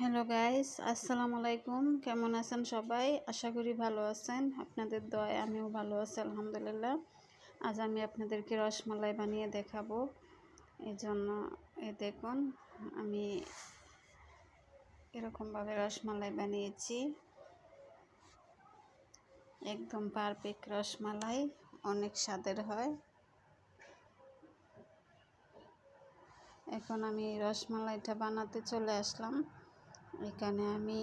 Hello guys, আসসালামু আলাইকুম। কেমন আছেন সবাই? আশা করি ভালো আছেন। আপনাদের দয় আমিও ভালো আছি, আলহামদুলিল্লাহ। আজ আমি আপনাদেরকে রসমালাই বানিয়ে দেখাবো। এই জন্য এ দেখুন, আমি এরকমভাবে রসমালাই বানিয়েছি। একদম পারফেক্ট রসমালাই, অনেক স্বাদের হয়। এখন আমি রসমালাইটা বানাতে চলে আসলাম। এখানে আমি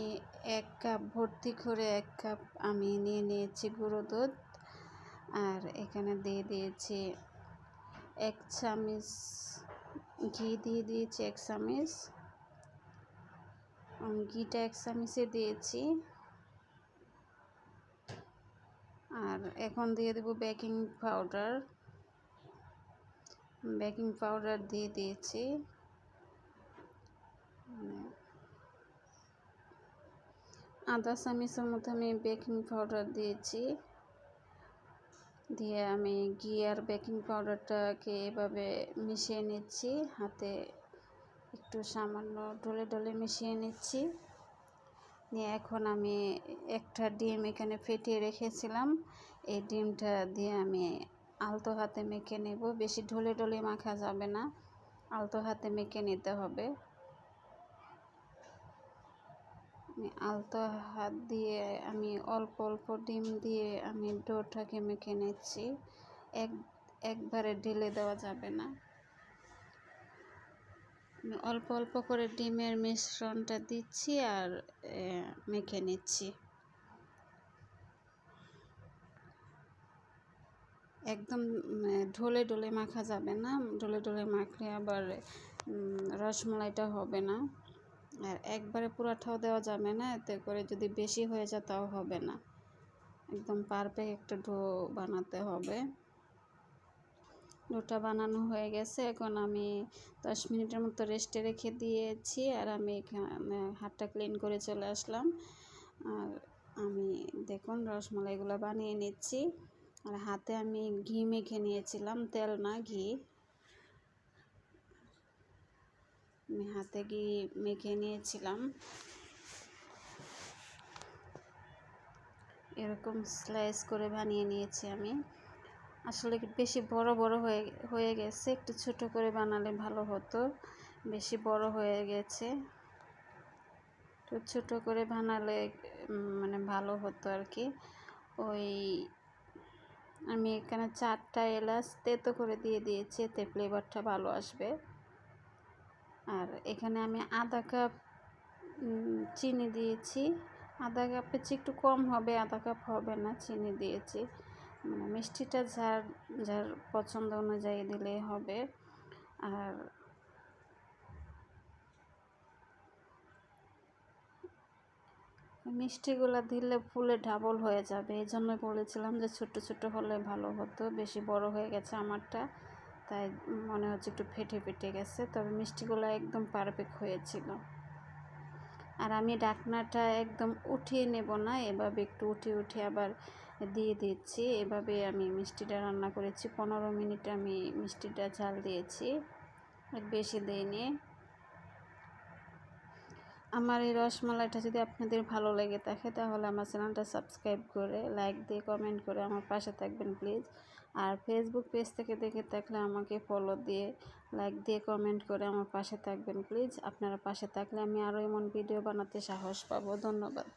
এক কাপ ভর্তি করে এক কাপ আমি নিয়ে নিয়েছি গুঁড়ো দুধ। আর এখানে দিয়ে দিয়েছি এক চামিচ ঘি দিয়ে দিয়েছি, এক চামিচ। ঘিটা এক চামিচে দিয়েছি। আর এখন দিয়ে দেবো বেকিং পাউডার। বেকিং পাউডার দিয়ে দিয়েছি। আধা চামিচের মতো আমি বেকিং পাউডার দিয়েছি। দিয়ে আমি ঘি আর বেকিং পাউডারটাকে এভাবে মিশিয়ে নিচ্ছি। হাতে একটু সামান্য ডলে ডলে মিশিয়ে নিচ্ছি। নিয়ে এখন আমি একটা ডিম এখানে ফেটিয়ে রেখেছিলাম। এই ডিমটা দিয়ে আমি আলতো হাতে মেখে নেব। বেশি ঢলে ঢলে মাখা যাবে না। আলতো হাতে মেখে নিতে হবে। আমি আলতো হাত দিয়ে আমি অল্প অল্প ডিম দিয়ে আমি ডোটাকে মেখে নিচ্ছি এক, একবারে ঢেলে দেওয়া যাবে না। আমি অল্প অল্প করে ডিমের মিশ্রণটা দিচ্ছি আর মেখে নিচ্ছি। একদম ঢোলে ঢোলে মাখা যাবে না। ঢোলে ঢোলে মাখলে আবার রসমলাইটা হবে না। আর একবারে পুরাটাও দেওয়া যাবে না, এতে করে যদি বেশি হয়ে যায় তাও হবে না। একদম পারফেক্ট একটা ডো বানাতে হবে। ডোটা বানানো হয়ে গেছে, এখন আমি দশ মিনিটের মতো রেস্টে রেখে দিয়েছি, আর আমি এখানে হাতটা ক্লিন করে চলে আসলাম। আর আমি দেখুন রসমালাইগুলো বানিয়ে নিচ্ছি। আর হাতে আমি ঘি মেখে নিয়েছিলাম, তেল না ঘি। আমি হাতে গিয়ে মেখে নিয়েছিলাম। এরকম স্লাইস করে বানিয়ে নিয়েছি আমি। আসলে বেশি বড় বড় হয়ে হয়ে গেছে, একটু ছোট করে বানালে ভালো হতো। বেশি বড় হয়ে গেছে। একটু ছোট করে বানালে মানে ভালো হতো আর কি। ওই আমি এখানে চারটা এলাচ তেতো করে দিয়ে দিয়েছি, এতে ফ্লেভারটা ভালো আসবে। আর এখানে আমি আধা কাপ চিনি দিয়েছি। আধা কাপের চেয়ে একটু কম হবে, আধা কাপ হবে না, চিনি দিয়েছি। মানে মিষ্টিটা যার যার পছন্দ অনুযায়ী দিলেই হবে। আর মিষ্টিগুলো দিলে ফুলে ডাবল হয়ে যাবে। এই জন্য বলেছিলাম যে ছোট ছোট হলে ভালো হতো, বেশি বড় হয়ে গেছে আমারটা। তাই মনে হচ্ছে একটু ফেটে ফেটে গেছে, তবে মিষ্টিগুলো একদম পারফেক্ট হয়েছিল। আর আমি ডাকনাটা একদম উঠিয়ে নেব না, এভাবে একটু উঠিয়ে উঠে আবার দিয়ে দিচ্ছি। এভাবে আমি মিষ্টিটা রান্না করেছি, পনেরো মিনিট আমি মিষ্টিটা ঝাল দিয়েছি বেশি দিইনি। আমার এই রসমালাইটা যদি আপনাদের ভালো লেগে থাকে, তাহলে আমার চ্যানেলটা সাবস্ক্রাইব করে লাইক দিয়ে কমেন্ট করে আমার পাশে থাকবেন প্লিজ আর ফেসবুক পেজ থেকে দেখে থাকলে আমাকে ফলো দিয়ে লাইক দিয়ে কমেন্ট করে আমার পাশে থাকবেন প্লিজ আপনারা পাশে থাকলে আমি আরও এমন ভিডিও বানাতে সাহস পাবো। ধন্যবাদ।